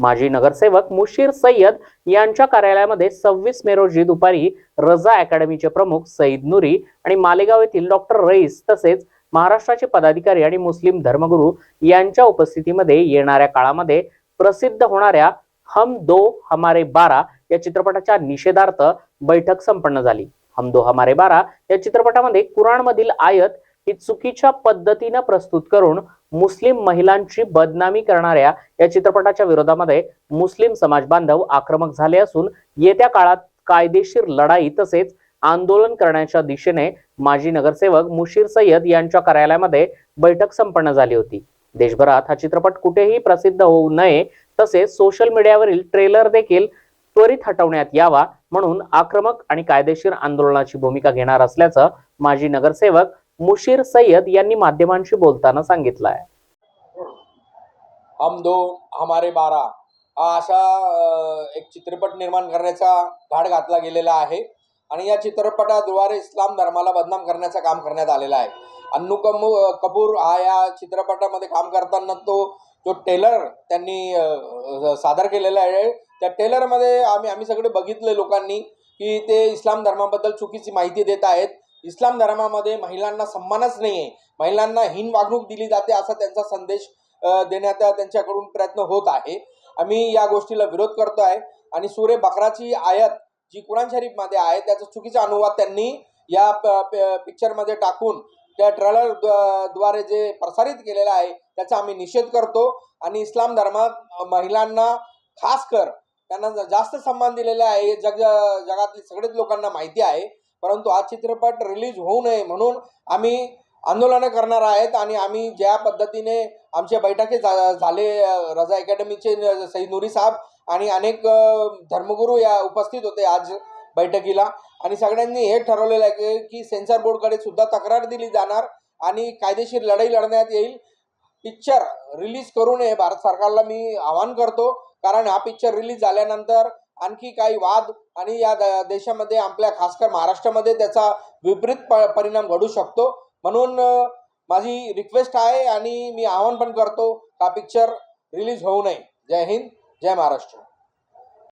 माजी नगरसेवक मुशीर सय्यद यांच्या कार्यालयामध्ये सव्वीस मे रोजी दुपारी रजा अकॅडमीचे प्रमुख सईद नुरी आणि मालेगाव येथील डॉक्टर रईस तसेच महाराष्ट्राचे पदाधिकारी आणि मुस्लिम धर्मगुरू यांच्या उपस्थितीमध्ये येणाऱ्या काळामध्ये प्रसिद्ध होणाऱ्या हम दो हमारे बारा या चित्रपटाच्या निषेधार्थ बैठक संपन्न झाली. हम दो हमारे बारा या चित्रपटामध्ये कुराणमधील आयत ही चुकीच्या पद्धतीनं प्रस्तुत करून मुस्लिम महिलांची बदनामी करणाऱ्या या चित्रपटाच्या विरोधामध्ये मुस्लिम समाज बांधव आक्रमक झाले असून येत्या काळात कायदेशीर लढाई तसेच आंदोलन करण्याच्या दिशेने माजी नगरसेवक मुशीर सय्यद यांच्या कार्यालयामध्ये बैठक संपन्न झाली होती. देशभरात हा चित्रपट कुठेही प्रसिद्ध होऊ नये तसेच सोशल मीडियावरील ट्रेलर देखील त्वरित हटवण्यात यावा म्हणून आक्रमक आणि कायदेशीर आंदोलनाची भूमिका घेणार असल्याचं माजी नगरसेवक मुशीर सय्यद यांनी माध्यमांशी बोलताना सांगितलं आहे. हम दो हमारे बारा. हा अशा एक चित्रपट निर्माण करण्याचा घाट घातला गेलेला आहे आणि या चित्रपटाद्वारे इस्लाम धर्माला बदनाम करण्याचं काम करण्यात आलेलं आहे. अन्नू कमू कपूर हा या चित्रपटामध्ये काम करताना तो जो टेलर त्यांनी सादर केलेला आहे. त्या टेलरमध्ये आम्ही आम्ही सगळे बघितले लोकांनी की ते इस्लाम धर्माबद्दल चुकीची माहिती देत आहेत. इस्लाम धर्मामध्ये महिलांना सन्मानच नाही आहे महिलांना हीन वागणूक दिली जाते असा त्यांचा संदेश देण्याचा देण्यात त्यांच्याकडून प्रयत्न होत आहे. आम्ही या गोष्टीला विरोध करतो आहे आणि सुरे बकराची आयत जी कुराण शरीफमध्ये आहे त्याचा चुकीचा अनुवाद त्यांनी या पिक्चरमध्ये टाकून त्या ट्रेलरद्वारे जे प्रसारित केलेलं आहे त्याचा आम्ही निषेध करतो. आणि इस्लाम धर्मात महिलांना खास कर त्यांना जास्त सन्मान दिलेला आहे. जग जगातील सगळेच लोकांना माहिती आहे. परंतु हा चित्रपट रिलीज होऊ नये म्हणून आम्ही आंदोलनं करणार आहेत आणि आम्ही ज्या पद्धतीने आमच्या बैठकी झा झाले रजा अकॅडमीचे सई सईद नुरी साहेब आणि अनेक धर्मगुरू या उपस्थित होते आज बैठकीला. आणि सगळ्यांनी हे ठरवलेलं आहे की सेन्सर बोर्डकडे सुद्धा तक्रार दिली जाणार आणि कायदेशीर लढाई लढण्यात येईल. पिक्चर रिलीज करू नये भारत सरकारला मी आवाहन करतो. कारण हा पिक्चर रिलीज झाल्यानंतर आणखी काही वाद आणि या द- देशामध्ये आपल्या खासकर महाराष्ट्रामध्ये त्याचा विपरीत प परिणाम घडू शकतो. म्हणून माझी रिक्वेस्ट आहे आणि मी आवाहन पण करतो का पिक्चर रिलीज होऊ नये. जय हिंद जय महाराष्ट्र.